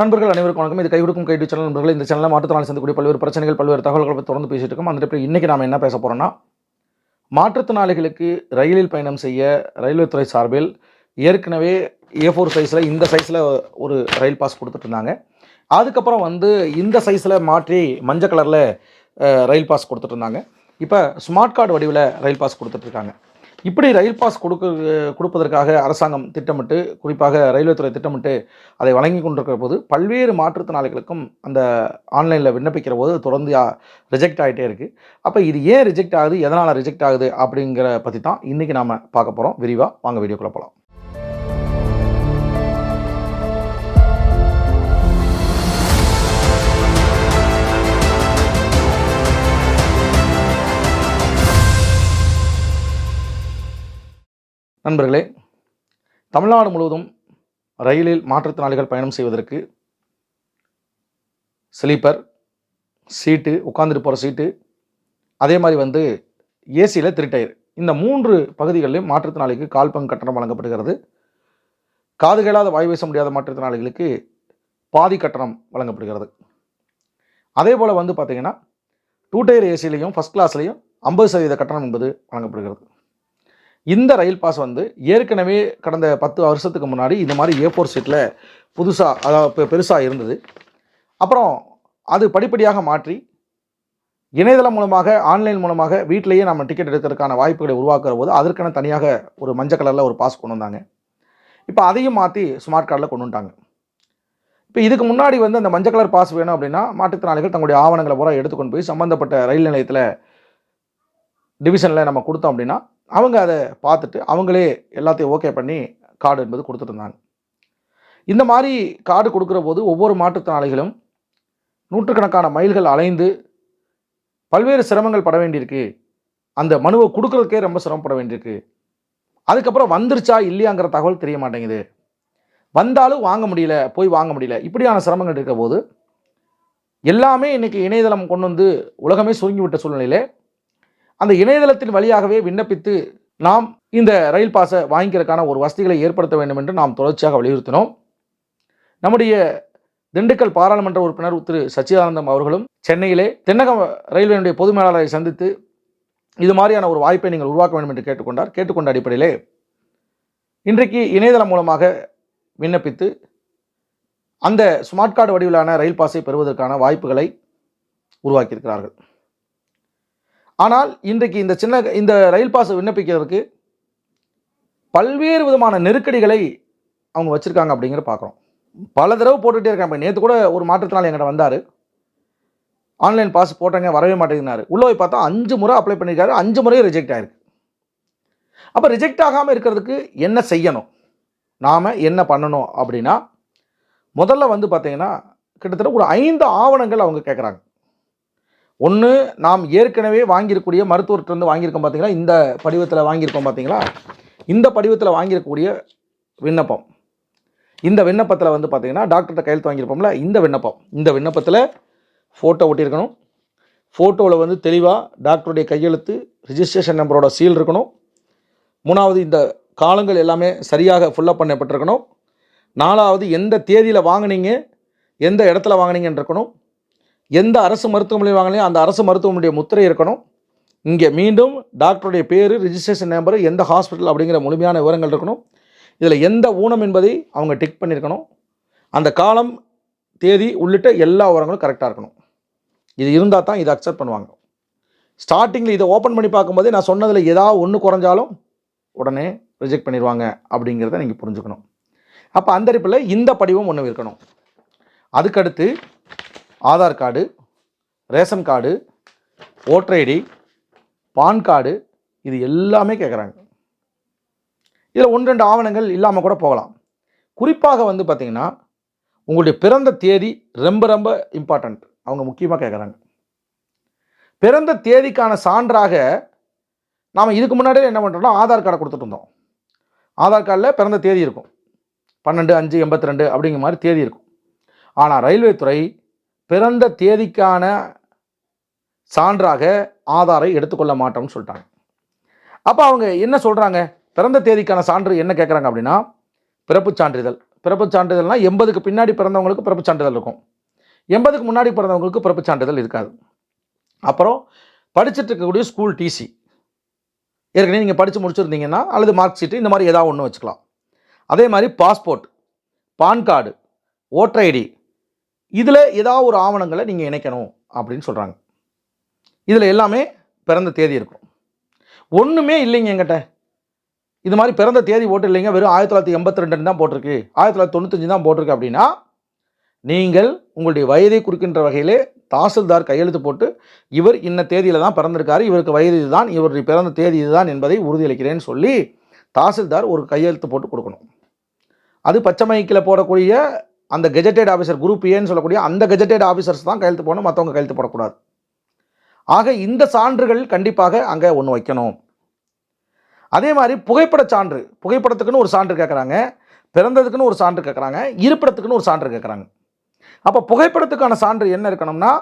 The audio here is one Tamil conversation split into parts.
நண்பர்கள் அனைவருக்கும் வணக்கம். இது கை கொடுக்கும் கைடு சேனல் நண்பர்கள் இந்த சேனலில் மாற்றுத்திறனாளி சந்திக்கக்கூடிய பல்வேறு பிரச்சனைகள் பல்வேறு தகவல்களை தொடர்ந்து பேசிட்டு இருக்கோம். அந்த இடத்துல இன்றைக்கி நாம் என்ன பேச போகிறோம்னா மாற்றுத்திறனாளிகளுக்கு ரயிலில் பயணம் செய்ய ரயில்வே துறை சார்பில் ஏற்கனவே ஏ ஃபோர் சைஸில் இந்த சைஸில் ஒரு ரயில் பாஸ் கொடுத்துட்ருந்தாங்க அதுக்கப்புறம் வந்து இந்த சைஸில் மாற்றி மஞ்சள் கலரில் ரயில் பாஸ் கொடுத்துட்ருந்தாங்க இப்போ ஸ்மார்ட் கார்டு வடிவில் ரயில் பாஸ் கொடுத்துட்ருக்காங்க இப்படி ரயில் பாஸ் கொடுக்க கொடுப்பதற்காக அரசாங்கம் திட்டமிட்டு குறிப்பாக ரயில்வே துறை திட்டமிட்டு அதை வழங்கி கொண்டிருக்கிற போது பல்வேறு மாற்றுத்திறனாளிகளுக்கும் அந்த ஆன்லைனில் விண்ணப்பிக்கிற போது தொடர்ந்து ரிஜெக்ட் ஆகிட்டே இருக்குது அப்போ இது ஏன் ரிஜெக்ட் ஆகுது? எதனால் ரிஜெக்ட் ஆகுது? அப்படிங்கிற பற்றி தான் இன்றைக்கி நாம் பார்க்க போகிறோம் விரிவாக வாங்க வீடியோக்குள்ளே போகலாம் நண்பர்களே தமிழ்நாடு முழுவதும் ரயிலில் மாற்றுத்திறனாளிகள் பயணம் செய்வதற்கு ஸ்லீப்பர் சீட்டு உட்காந்துட்டு போகிற சீட்டு அதே மாதிரி வந்து ஏசியில் த்ரீ டயர். இந்த மூன்று பகுதிகளிலும் மாற்றுத்திறனாளிக்கு கால் பங்கு கட்டணம் வழங்கப்படுகிறது. காது கேளாத வாய் பேச முடியாத மாற்றுத்திறனாளிகளுக்கு பாதி கட்டணம் வழங்கப்படுகிறது. அதே போல் வந்து பார்த்திங்கன்னா டூ டயர் ஏசிலையும் ஃபஸ்ட் கிளாஸ்லேயும் ஐம்பது சதவீத கட்டணம் என்பது வழங்கப்படுகிறது. இந்த ரயில் பாஸ் வந்து ஏற்கனவே கடந்த பத்து வருஷத்துக்கு முன்னாடி இந்த மாதிரி ஏ ஃபோர் சீட்டில் புதுசாக அதாவது பெருசாக இருந்தது. அப்புறம் அது படிப்படியாக மாற்றி இணையதளம் மூலமாக ஆன்லைன் மூலமாக வீட்டிலேயே நம்ம டிக்கெட் எடுக்கிறதுக்கான வாய்ப்புகளை உருவாக்குற போது அதற்கான தனியாக ஒரு மஞ்சள் கலரில் ஒரு பாஸ் கொண்டு வந்தாங்க. இப்போ அதையும் மாற்றி ஸ்மார்ட் கார்டில் கொண்டு வந்துட்டாங்க. இப்போ இதுக்கு முன்னாடி வந்து அந்த மஞ்சள் கலர் பாஸ் வேணும் அப்படின்னா மாற்றுத்திறனாளிகள் தங்களுடைய ஆவணங்களை பூரா எடுத்துக்கொண்டு போய் சம்மந்தப்பட்ட ரயில் நிலையத்தில் டிவிஷனில் நம்ம கொடுத்தோம் அப்படின்னா அவங்க அதை பார்த்துட்டு அவங்களே எல்லாத்தையும் ஓகே பண்ணி கார்டு என்பது கொடுத்துட்ருந்தாங்க இந்த மாதிரி கார்டு கொடுக்குற போது ஒவ்வொரு மாற்றுத்திறனாளிகளும் நூற்றுக்கணக்கான மைல்கள் அலைந்து பல்வேறு சிரமங்கள் பட வேண்டியிருக்கு. அந்த மனுவை கொடுக்குறதுக்கே ரொம்ப சிரமப்பட வேண்டியிருக்கு. அதுக்கப்புறம் வந்துருச்சா இல்லையாங்கிற தகவல் தெரிய மாட்டேங்குது. வந்தாலும் வாங்க முடியல போய் வாங்க முடியல. இப்படியான சிரமங்கள் இருக்கிற போது எல்லாமே இன்றைக்கி இணையதளம் கொண்டு வந்து உலகமே சுருங்கி விட்ட சூழ்நிலையிலே அந்த இணையதளத்தின் வழியாகவே விண்ணப்பித்து நாம் இந்த ரயில் பாஸை வாங்கிக்கிறதுக்கான ஒரு வசதிகளை ஏற்படுத்த வேண்டும் என்று நாம் தொடர்ச்சியாக வலியுறுத்தினோம். நம்முடைய திண்டுக்கல் பாராளுமன்ற உறுப்பினர் திரு. சச்சிதானந்தம் அவர்களும் சென்னையிலே தென்னகம் ரயில்வேனுடைய பொது மேலாளரை சந்தித்து இது மாதிரியான ஒரு வாய்ப்பை நீங்கள் உருவாக்க வேண்டும் என்று கேட்டுக்கொண்டார். கேட்டுக்கொண்ட அடிப்படையிலே இன்றைக்கு இணையதளம் மூலமாக விண்ணப்பித்து அந்த ஸ்மார்ட் கார்டு வடிவிலான ரயில் பாஸை பெறுவதற்கான வாய்ப்புகளை உருவாக்கியிருக்கிறார்கள். ஆனால் இன்றைக்கு இந்த சின்ன இந்த ரயில் பாஸ் விண்ணப்பிக்கிறதுக்கு பல்வேறு விதமான நெருக்கடிகளை அவங்க வச்சுருக்காங்க அப்படிங்கிற பார்க்குறோம் பல தடவை போட்டுகிட்டே இருக்காங்க. நேற்று கூட ஒரு மாற்றுத்திறனாளி என்கிட்ட வந்தார். ஆன்லைன் பாஸ் போட்டாங்க வரவே மாட்டேங்கிறாரு உள்ளே போய் பார்த்தா அஞ்சு முறை அப்ளை பண்ணியிருக்காரு அஞ்சு முறையும் ரிஜெக்ட் ஆகிருக்கு அப்போ ரிஜெக்ட் ஆகாமல் இருக்கிறதுக்கு என்ன செய்யணும்? நாம் என்ன பண்ணணும் அப்படின்னா முதல்ல வந்து பார்த்திங்கன்னா கிட்டத்தட்ட ஒரு ஐந்து ஆவணங்கள் அவங்க கேட்குறாங்க ஒன்று நாம் ஏற்கனவே வாங்கியிருக்கக்கூடிய மருத்துவர்கிட்டருந்து வாங்கியிருக்கோம் பார்த்தீங்களா இந்த படிவத்தில் வாங்கியிருக்கோம் பார்த்தீங்களா இந்த படிவத்தில் வாங்கியிருக்கக்கூடிய விண்ணப்பம். இந்த விண்ணப்பத்தில் வந்து பார்த்தீங்கன்னா டாக்டர்கிட்ட கையெழுத்து வாங்கியிருப்போம்ல இந்த விண்ணப்பம். இந்த விண்ணப்பத்தில் ஃபோட்டோ ஒட்டியிருக்கணும். ஃபோட்டோவில் வந்து தெளிவாக டாக்டருடைய கையெழுத்து ரிஜிஸ்ட்ரேஷன் நம்பரோட சீல் இருக்கணும். மூணாவது இந்த காலங்கள் எல்லாமே சரியாக ஃபுல்லப் பண்ணப்பட்டிருக்கணும். நாலாவது எந்த தேதியில் வாங்குனீங்க எந்த இடத்துல வாங்குனீங்கன்னு இருக்கணும். எந்த அரசு மருத்துவமனையில் வாங்கினாலும் அந்த அரசு மருத்துவமனையுடைய முத்திரை இருக்கணும். இங்கே மீண்டும் டாக்டருடைய பேர் ரிஜிஸ்ட்ரேஷன் நம்பர் எந்த ஹாஸ்பிட்டல் அப்படிங்கிற முழுமையான விவரங்கள் இருக்கணும். இதில் எந்த ஊனம் என்பதை அவங்க டிக் பண்ணியிருக்கணும். அந்த காலம் தேதி உள்ளிட்ட எல்லா விவரங்களும் கரெக்டாக இருக்கணும். இது இருந்தால் தான் இதை அக்செப்ட் பண்ணுவாங்க. ஸ்டார்டிங்கில் இதை ஓப்பன் பண்ணி பார்க்கும்போதே நான் சொன்னதில் ஏதாவது ஒன்று குறைஞ்சாலும் உடனே ரிஜெக்ட் பண்ணிடுவாங்க அப்படிங்கிறத நீங்கள் புரிஞ்சுக்கணும். அப்போ அந்த அடிப்பில் இந்த படிவம் ஒன்று இருக்கணும். அதுக்கடுத்து Aadhaar card ration card voter ID PAN card இது எல்லாமே கேட்குறாங்க இதில் ஒன்று ரெண்டு ஆவணங்கள் இல்லாமல் கூட போகலாம். குறிப்பாக வந்து பார்த்திங்கன்னா உங்களுடைய பிறந்த தேதி ரொம்ப ரொம்ப இம்பார்ட்டண்ட் அவங்க முக்கியமாக கேட்குறாங்க பிறந்த தேதிக்கான சான்றாக நாம் இதுக்கு முன்னாடியே என்ன பண்ணுறோம்னா ஆதார் கார்டை கொடுத்துட்டு இருந்தோம். ஆதார் கார்டில் பிறந்த தேதி இருக்கும். பன்னெண்டு அஞ்சு எண்பத்தி ரெண்டு அப்படிங்கிற மாதிரி தேதி இருக்கும். ஆனால் ரயில்வே துறை பிறந்த தேதிக்கான சான்றாக ஆதாரை எடுத்துக்கொள்ள மாட்டோம்னு சொல்லிட்டாங்க. அப்போ அவங்க என்ன சொல்கிறாங்க பிறந்த தேதிக்கான சான்று என்ன கேட்குறாங்க அப்படின்னா பிறப்பு சான்றிதழ். பிறப்புச் சான்றிதழ்னால் எண்பதுக்கு பின்னாடி பிறந்தவங்களுக்கு பிறப்புச் சான்றிதழ் இருக்கும். எண்பதுக்கு முன்னாடி பிறந்தவங்களுக்கு பிறப்புச் சான்றிதழ் இருக்காது. அப்புறம் படிச்சுட்டு இருக்கக்கூடிய ஸ்கூல் டிசி ஏற்கனவே நீங்கள் படித்து முடிச்சிருந்தீங்கன்னா அல்லது மார்க் ஷீட்டு இந்த மாதிரி ஏதாவது ஒன்று வச்சுக்கலாம். அதே மாதிரி passport PAN card voter ID இதில் ஏதாவது ஒரு ஆவணங்களை நீங்கள் இணைக்கணும் அப்படின்னு சொல்கிறாங்க இதில் எல்லாமே பிறந்த தேதி இருக்கும். ஒன்றுமே இல்லைங்க எங்கிட்ட இது மாதிரி பிறந்த தேதி போட்டு இல்லைங்க. வெறும் ஆயிரத்தி தொள்ளாயிரத்தி எண்பத்தி ரெண்டுன்னு தான் போட்டிருக்கு. ஆயிரத்தி தொள்ளாயிரத்தி தொண்ணூத்தஞ்சு தான் போட்டிருக்கு அப்படின்னா நீங்கள் உங்களுடைய வயதை குறிக்கின்ற வகையிலே தாசில்தார் கையெழுத்து போட்டு இவர் இன்ன தேதியில் தான் பிறந்திருக்காரு. இவருக்கு வயது இதுதான். இவருடைய பிறந்த தேதி இதுதான் என்பதை உறுதியளிக்கிறேன்னு சொல்லி தாசில்தார் ஒரு கையெழுத்து போட்டு கொடுக்கணும். அது பச்சை மைக்கில் போடக்கூடிய அந்த கெஜெட்டட் ஆஃபீஸர் குரூப் ஏன்னு சொல்லக்கூடிய அந்த கெஜெட்டட் ஆஃபீஸர்ஸ் தான் கையெழுத்து போகணும் மற்றவங்க கையெழுத்து போடக்கூடாது. ஆக இந்த சான்றுகள் கண்டிப்பாக அங்கே ஒன்று வைக்கணும். அதே மாதிரி புகைப்பட சான்று புகைப்படத்துக்குன்னு ஒரு சான்று கேட்குறாங்க பிறந்ததுக்குன்னு ஒரு சான்று கேட்குறாங்க இருப்பிடத்துக்குன்னு ஒரு சான்று கேட்குறாங்க அப்போ புகைப்படத்துக்கான சான்று என்ன இருக்கணும்னா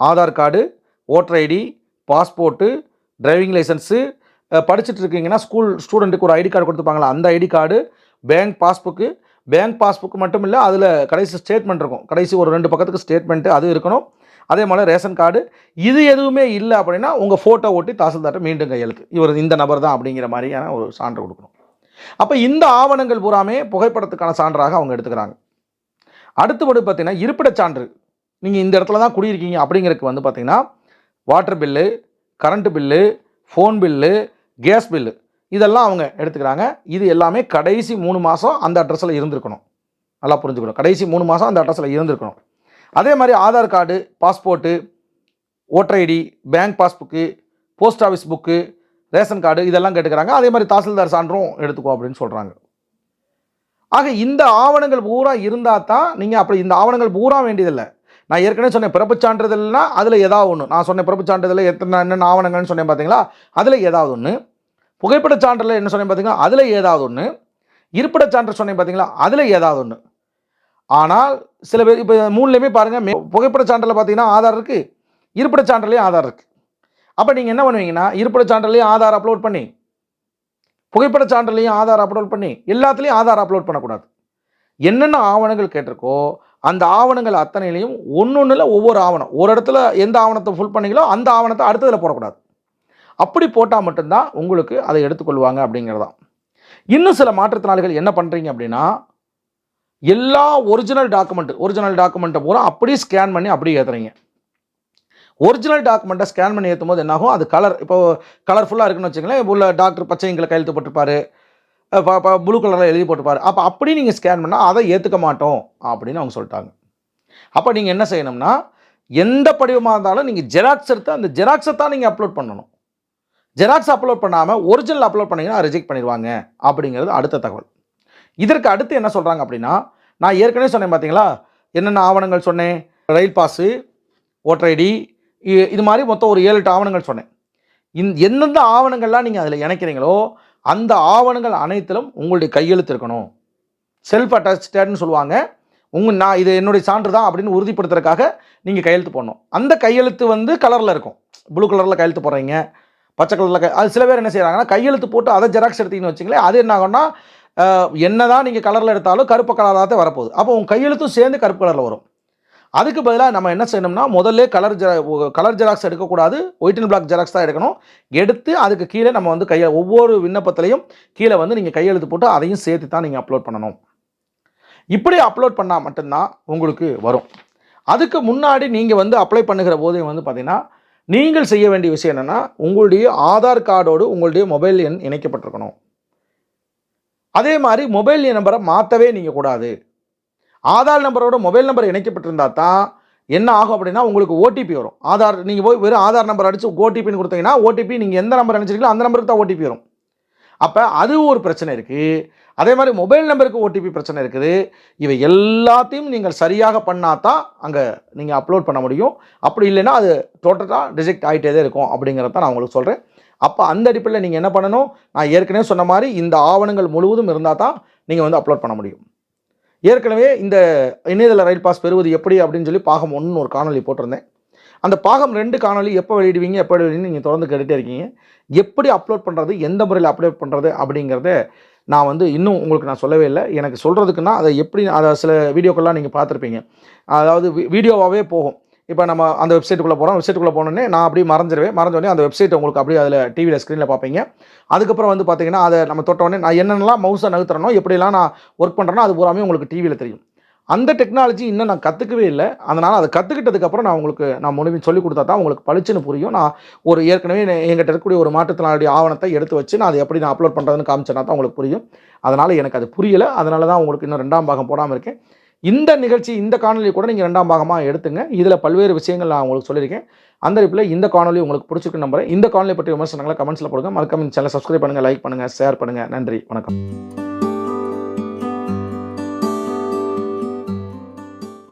Aadhaar card voter ID passport driving licence படிச்சுட்டு இருக்கீங்கன்னா ஸ்கூல் ஸ்டூடெண்ட்டுக்கு ஒரு ஐடி கார்டு கொடுத்துருப்பாங்களா அந்த ID card bank passbook bank passbook மட்டும் இல்லை அதில் கடைசி ஸ்டேட்மெண்ட் இருக்கும். கடைசி ஒரு ரெண்டு பக்கத்துக்கு ஸ்டேட்மெண்ட்டு அது இருக்கணும். அதே மாதிரி ரேஷன் கார்டு இது எதுவுமே இல்லை அப்படின்னா உங்கள் ஃபோட்டோ ஓட்டி தாசில்தார்ட்ட மீண்டும் கையெழுத்து. இவர் இந்த நபர் தான் அப்படிங்கிற மாதிரியான ஒரு சான்று கொடுக்கணும். அப்போ இந்த ஆவணங்கள் பூராமே புகைப்படத்துக்கான சான்றாக அவங்க எடுத்துக்கிறாங்க. அடுத்தபடி பார்த்தீங்கன்னா இருப்பிடச் சான்று. நீங்கள் இந்த இடத்துல தான் குடியிருக்கீங்க அப்படிங்கிறதுக்கு வந்து பார்த்திங்கன்னா water bill current bill phone bill gas bill இதெல்லாம் அவங்க எடுத்துக்கிறாங்க. இது எல்லாமே கடைசி மூணு மாதம் அந்த அட்ரஸில் இருந்திருக்கணும். நல்லா புரிஞ்சுக்கணும். கடைசி மூணு மாதம் அந்த அட்ரஸில் இருந்திருக்கணும். அதே மாதிரி Aadhaar card passport voter ID bank passbook post office book ration card இதெல்லாம் கேட்டுக்கிறாங்க. அதே மாதிரி தாசில்தார் சான்றும் எடுத்துக்கோ அப்படின்னு சொல்கிறாங்க ஆக இந்த ஆவணங்கள் பூரா இருந்தால் தான் நீங்கள் அப்படி இந்த ஆவணங்கள் பூரா வேண்டியதில்லை. நான் ஏற்கனவே சொன்னேன் பிறப்பு சான்றிதழ்னா அதில் ஏதாவது ஒன்று நான் சொன்னேன் பிறப்பு சான்றிதழில் எத்தனை என்னென்ன ஆவணங்கள்னு சொன்னேன் பார்த்தீங்களா அதில் ஏதாவது ஒன்று புகைப்படச் சான்றில் என்ன சொன்னேன் பார்த்தீங்கன்னா அதில் ஏதாவது ஒன்று இருப்பிடச் சான்று சொன்னேன் பார்த்தீங்களா அதில் ஏதாவது ஒன்று ஆனால் சில பேர் இப்போ மூணுலேயுமே பாருங்கள் புகைப்படச் சான்றிதழ் பார்த்தீங்கன்னா ஆதார் இருக்குது இருப்பிடச் சான்றிலையும் ஆதார் இருக்குது அப்போ நீங்கள் என்ன பண்ணுவீங்கன்னா இருப்பிடச் சான்றிலையும் ஆதார் அப்லோட் பண்ணி புகைப்படச் சான்றிலையும் ஆதார் அப்லோட் பண்ணி எல்லாத்துலேயும் ஆதார் அப்லோட் பண்ணக்கூடாது. என்னென்ன ஆவணங்கள் கேட்டிருக்கோ அந்த ஆவணங்கள் அத்தனையிலையும் ஒன்று ஒன்றில் ஒவ்வொரு ஆவணம். ஒரு இடத்துல எந்த ஆவணத்தை ஃபுல் பண்ணீங்களோ அந்த ஆவணத்தை அடுத்ததில் போடக்கூடாது. அப்படி போட்டால் மட்டும்தான் உங்களுக்கு அதை எடுத்துக்கொள்வாங்க அப்படிங்கிறதான். இன்னும் சில மாற்றுத்திறனாளிகள் என்ன பண்ணுறீங்க அப்படின்னா எல்லா ஒரிஜினல் டாக்குமெண்ட் ஒரிஜினல் டாக்குமெண்ட்டை பூரா அப்படியே ஸ்கேன் பண்ணி அப்படியே ஏற்றுறீங்க ஒரிஜினல் டாக்குமெண்ட்டை ஸ்கேன் பண்ணி ஏற்றும் போது என்னாகும் அது கலர் இப்போ கலர்ஃபுல்லாக இருக்குன்னு வச்சுங்களேன் உள்ள டாக்டர் பச்சைங்களை கையெழுத்து போட்டிருப்பாரு. ப்ளூ கலரில் எழுதி போட்டிருப்பாரு. அப்போ அப்படி நீங்கள் ஸ்கேன் பண்ணால் அதை ஏற்றுக்க மாட்டோம் அப்படின்னு அவங்க சொல்லிட்டாங்க. அப்போ நீங்கள் என்ன செய்யணும்னா எந்த படிவமாக இருந்தாலும் நீங்கள் ஜெராக்ஸ் எடுத்து அந்த ஜெராக்ஸை தான் நீங்கள் அப்லோட் பண்ணணும். ஜெராக்ஸ் அப்லோட் பண்ணாமல் ஒரிஜினல் அப்லோட் பண்ணிங்கன்னா ரிஜெக்ட் பண்ணிடுவாங்க அப்படிங்கிறது அடுத்த தகவல். இதற்கு அடுத்து என்ன சொல்கிறாங்க அப்படின்னா நான் ஏற்கனவே சொன்னேன் பார்த்தீங்களா என்னென்ன ஆவணங்கள் சொன்னேன்? ரயில் பாஸு ஓட்டர் ஐடி இது மாதிரி மொத்தம் ஒரு ஏழு எட்டு ஆவணங்கள் சொன்னேன். இந் எந்தெந்த ஆவணங்கள்லாம் நீங்கள் அதில் இணைக்கிறீங்களோ அந்த ஆவணங்கள் அனைத்திலும் உங்களுடைய கையெழுத்து இருக்கணும். செல்ஃப் அட்டாச்டட்னு சொல்லுவாங்க. உங்கள் நான் இது என்னுடைய சான்று தான் அப்படின்னு உறுதிப்படுத்துறதுக்காக நீங்கள் கையெழுத்து போடணும். அந்த கையெழுத்து வந்து கலரில் இருக்கும். ப்ளூ கலரில் கையெழுத்து போடுறீங்க. பச்சை கலரில் கை அது சில பேர் என்ன செய்கிறாங்கன்னா கையெழுத்து போட்டு அதை ஜெராக்ஸ் எடுத்தீங்கன்னு வச்சிங்களேன் அது என்ன ஆகும்னா என்ன தான் நீங்கள் கலரில் எடுத்தாலும் கருப்பு கலராக தான் வரப்போகுது. அப்போ உங்கள் கையெழுத்தும் சேர்ந்து கருப்பு கலரில் வரும். அதுக்கு பதிலாக நம்ம என்ன செய்யணும்னா முதல்ல கலர் ஜெரா கலர் ஜெராக்ஸ் எடுக்கக்கூடாது. ஒயிட் அண்ட் பிளாக் ஜெராக்ஸ் தான் எடுக்கணும். எடுத்து அதுக்கு கீழே நம்ம வந்து கையை ஒவ்வொரு விண்ணப்பத்திலையும் கீழே வந்து நீங்கள் கையெழுத்து போட்டு அதையும் சேர்த்து தான் நீங்கள் அப்லோட் பண்ணணும். இப்படி அப்லோட் பண்ணால் மட்டும்தான் உங்களுக்கு வரும். அதுக்கு முன்னாடி நீங்கள் வந்து அப்ளை பண்ணுகிற போதே வந்து பார்த்திங்கன்னா நீங்கள் செய்ய வேண்டிய விஷயம் என்னென்னா உங்களுடைய ஆதார் கார்டோடு உங்களுடைய மொபைல் எண் இணைக்கப்பட்டிருக்கணும். அதே மாதிரி மொபைல் நம்பரை மாற்றவே நீங்கள் கூடாது. ஆதார் நம்பரோட மொபைல் நம்பர் இணைக்கப்பட்டிருந்தா தான் என்ன ஆகும் அப்படின்னா உங்களுக்கு ஓடிபி வரும். ஆதார் நீங்கள் போய் வெறும் ஆதார் நம்பர் அடித்து ஓடிபின்னு கொடுத்தீங்கன்னா ஓடிபி நீங்கள் எந்த நம்பர் நினச்சிருக்கீங்களோ அந்த நம்பருக்கு தான் ஓடிபி வரும். அப்போ அது ஒரு பிரச்சனை இருக்குது அதே மாதிரி மொபைல் நம்பருக்கு ஓடிபி பிரச்சனை இருக்குது. இவை எல்லாத்தையும் நீங்கள் சரியாக பண்ணால் தான் அங்கே நீங்கள் அப்லோட் பண்ண முடியும். அப்படி இல்லைன்னா அது டோட்டலாக ரிஜெக்ட் ஆகிட்டே தான் இருக்கும் அப்படிங்கிறத நான் உங்களுக்கு சொல்கிறேன் அப்போ அந்த அடிப்படையில் நீங்கள் என்ன பண்ணணும்? நான் ஏற்கனவே சொன்ன மாதிரி இந்த ஆவணங்கள் முழுவதும் இருந்தால் தான் நீங்கள் வந்து அப்லோட் பண்ண முடியும். ஏற்கனவே இந்த இணையதள ரயில் பாஸ் பெறுவது எப்படி அப்படின்னு சொல்லி பாகம் ஒன்று ஒரு காணொலி போட்டிருந்தேன். அந்த பாகம் ரெண்டு காணொலி எப்போ வெளியிடுவீங்க எப்போ வெளியிடுவீங்க நீங்கள் தொடர்ந்து கேட்டுகிட்டே இருக்கீங்க. எப்படி அப்லோட் பண்ணுறது எந்த முறையில் அப்லோட் பண்ணுறது அப்படிங்கிறத நான் வந்து இன்னும் உங்களுக்கு நான் சொல்லவே இல்லை. எனக்கு சொல்கிறதுக்குன்னா அதை எப்படி அதை சில வீடியோக்கள்லாம் நீங்கள் பார்த்துருப்பீங்க. அதாவது வீடியோவாகவே போகும். இப்போ நம்ம அந்த வெப்சைட்டுக்குள்ளே போகிறோம் வெப்சைட்டுக்குள்ளே போனோடனே நான் அப்படியே மறைஞ்சிருவேன் மறைஞ்சோடனே அந்த வெப்சைட் உங்களுக்கு அப்படியே அதில் டிவியில் ஸ்க்ரீனில் பார்ப்பீங்க. அதுக்கப்புறம் வந்து பார்த்தீங்கன்னா அதை நம்ம தொட்ட உடனே நான் என்னென்னலாம் மவுஸை நகர்த்துறனோ எப்படிலாம் நான் ஒர்க் பண்ணுறேனோ அது பூராமே உங்களுக்கு டிவியில் தெரியும். அந்த டெக்னாலஜி இன்னும் நான் கற்றுக்கவே இல்லை. அதனால் அதை கற்றுக்கிட்டதுக்கப்புறம் நான் உங்களுக்கு நான் முழுமையும் சொல்லி கொடுத்தா தான் உங்களுக்கு பளிச்சுன்னு புரியும். நான் ஒரு ஏற்கனவே எங்கிட்ட என்கிட்ட இருக்கக்கூடிய ஒரு மாற்றுத்திறனாளுடைய ஆவணத்தை எடுத்து வச்சு நான் அதை எப்படி நான் அப்லோட் பண்ணுறதுன்னு காமிச்சேன்னா தான் உங்களுக்கு புரியும். அதனால் எனக்கு அது புரியலை. அதனால தான் உங்களுக்கு இன்னும் ரெண்டாம் பாகம் போடாமல் இருக்கேன். இந்த நிகழ்ச்சி இந்த காணொலி கூட நீங்கள் ரெண்டாம் பாகமாக எடுத்துங்க. இதில் பல்வேறு விஷயங்கள் நான் உங்களுக்கு சொல்லியிருக்கேன். அந்த ரிப்பில் இந்த காணொலி உங்களுக்கு பிடிச்சிருக்கு நம்புறேன். இந்த காணொலி பற்றி விமர்சனங்களை கமெண்ட்ஸில் போடுங்க. மறக்காம இந்த சேனலை சப்ஸ்கிரைப் பண்ணுங்கள் லைக் பண்ணுங்கள் ஷேர் பண்ணுங்கள் நன்றி. வணக்கம்.